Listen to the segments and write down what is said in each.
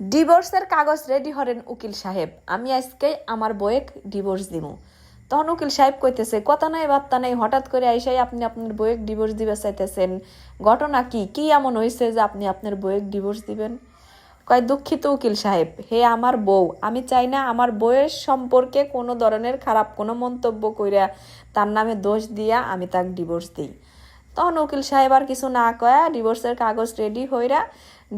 ডিভোর্সের কাগজ ready horn উকিল সাহেব। আমি আজকে আমার বইয়েক ডিভোর্স দিব তখন উকিল সাহেব কইতেছে, কথা নাই, বার্তা নাই, হঠাৎ করে আইসাই আপনি আপনার বইয়েক ডিভোর্স দিবে চাইতেছেন। ঘটনা কি? কি এমন হয়েছে যে আপনি আপনার বইয়েক ডিভোর্স দিবেন? কয়, দুঃখিত উকিল সাহেব, হে আমার বউ, আমি চাই না আমার বউয়ের সম্পর্কে কোনো ধরনের খারাপ কোনো মন্তব্য কইরা তার নামে দোষ দিয়া আমি তাক ডিভোর্স দিই। তখন উকিল সাহেব আর কিছু না কয়া ডিভোর্সের কাগজ রেডি হইরা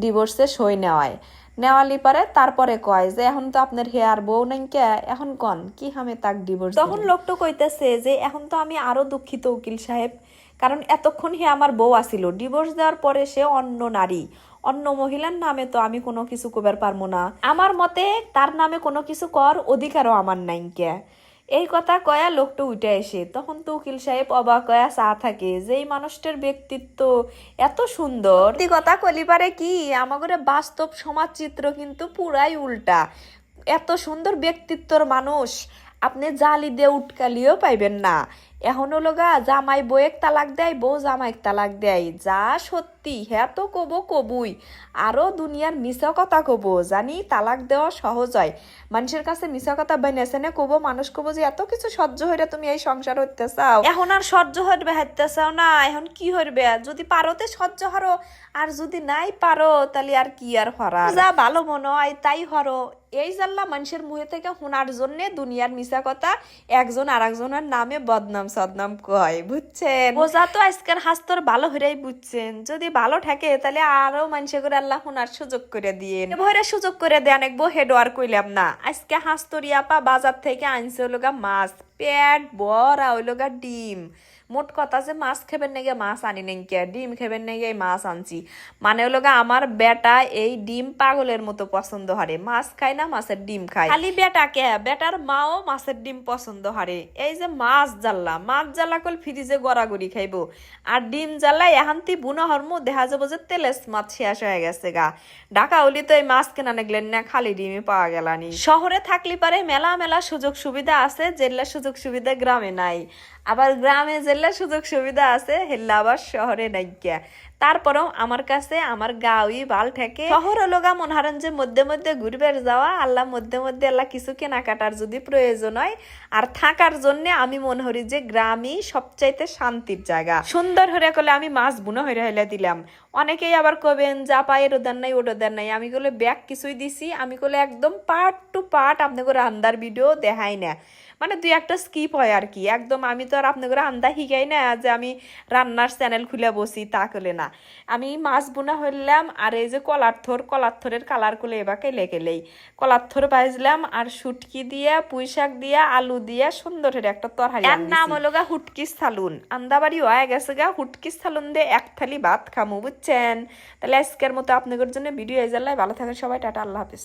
ডিভোর্সে সই নেওয়ায়। নেওয়ালি পারে তারপরে কয় যে এখন তো আপনার হেয়ার বউ নাই কে এখন কন? কি হামে তাক ডিভোর্স তখন লোকটা কইতেছে যে এখন তো আমি আরও দুঃখিত উকিল সাহেব কারণ এতক্ষণ হে আমার বউ আসিল। ডিভোর্স দেওয়ার পরে সে অন্য নারী অন্য মহিলার নামে তো আমি কোনো কিছু কবার পারব না। আমার মতে তার নামে কোনো কিছু কর অধিকারও আমার নাই কে। এই কথা কয়া লোকটা উঠে আসে। তখন তো উকিল সাহেব অবাক কয়া চা থাকে। যে এই মানুষটার ব্যক্তিত্ব এত সুন্দর। কথা কলিপারে কি? আমাদের বাস্তব সমাজ চিত্র কিন্তু পুরাই উল্টা। এত সুন্দর ব্যক্তিত্বর মানুষ, আপনি জালি দিয়ে উটকালিও পাইবেন না। এখন হলো গা জামাই বউয়েক তালাক দেয়, বউ জামাইক তালাক দেয়। যা সত্যি হ্যাঁ তো কবো কবুই। আরও দুনিয়ার মিছা কথা কব, জানি তালাক দেওয়া সহজ হয়। মানুষের কাছে মিছা কথা বানিয়েছে না, কব, মানুষ কব যে এত কিছু সহ্য হইরে তুমি এই সংসার হইতে চাও। এখন আর সহ্য হইবে, হাইতে চাও না, এখন কি হইবে? যদি পারোতে সহ্য হরো, আর যদি নাই পারো, তাহলে আর কি আর হরা যা ভালো মনে হয়, তাই হরো। এই জাল্লা মানুষের মুহে থেকে শোনার জন্যে দুনিয়ার মিছা কথা একজন আর একজনের নামে বদনাম সদনাম কয় বুঝছেন? বোঝা তো আজকের হাস্তর ভালো হইরাই বুঝছেন। যদি ভালো থাকে তাহলে আরও মানুষে করে আল্লাহ শোনার সুযোগ করে দিয়ে ভরে সুযোগ করে দেন একবো হেড আর কইলাম না। আজকে হাস্তর ইয়াপা বাজার থেকে আনছে লোক মাছ। পেট বড়া হইলোগা ডিম। মোট কথা যে মাছ খাবেন নাকি মাছ আনি নাই কে? ডিম খাবেন নাকি এই মাছ আনছি। মানে হলো আমার বেটা এই ডিম পাগলের মতো পছন্দ হারে। মাছ খায় না, মাছের ডিম খায়। খালি বেটা কে? বেটার মাও মাছের ডিম পছন্দ হারে। এই যে মাছ জ্বাল্লা মাছ জ্বালা কল ফ্রিজে গড়াগড়ি খাইবো। আর ডিম জ্বালা এহান্তি বুনো হরম দেখা যাব যে তেলেস মাছ শেষ হয়ে গেছে গা। ঢাকা হলি তো এই মাছ কেনা নেগলেন না, খালি ডিমই পাওয়া গেলানি। শহরে থাকলে পারে মেলা মেলা সুযোগ সুবিধা আছে যেগুলা সুযোগ সুবিধা গ্রামে নাই। আবার গ্রামে জেলা সুযোগ সুবিধা আছে হেল্লা আবার শহরে নাইকিয়া। তারপরেও আমার কাছে আমার গাঁওই ভালো থাকে শহর হলো গা মনে যে মধ্যে মধ্যে ঘুরবার যাওয়া, আল্লাহ মধ্যে মধ্যে আল্লাহ কিছু কেনাকাটার যদি প্রয়োজন হয়, আর থাকার জন্য আমি মনে করি যে গ্রামই সবচাইতে শান্তির জায়গা। সুন্দর হরে কলে আমি মাছ বুনো হইরে হইলে দিলাম। অনেকেই আবার কবেন যা পায়ের ওদের নাই ওটার দেন নাই। আমি কলে ব্যাগ কিছুই দিছি। আমি কলে একদম পার্ট টু পার্ট আপনাকে রান্দার ভিডিও দেখাই না। মানে দুই একটা স্কিপ হয় আর কি। একদম আমি তো আর আপনাদের আন্দা শিখাই না যে আমি রান্নার চ্যানেল খুলে বসি, তা করলে না। আমি মাছ বোনা হইলাম আর এই যে কলার কলারথরের কলার থরের কালার করলে এবার কেলে কেলেই। কলার বাইজলাম আর শুটকি দিয়া পুঁই শাক দিয়া আলু দিয়া সুন্দরের একটা তরহারি এর নাম হলো গা হুটকি সালুন। আন্দাবাড়ি হয়ে গেছে গা হুটকি সালুন দিয়ে এক থালি ভাত খামু বুঝছেন? তাহলে আজকের মতো আপনাদের জন্য ভিডিও এই জানলাই ভালো থাকেন সবাই টাটা আল্লাহ হাফিজ।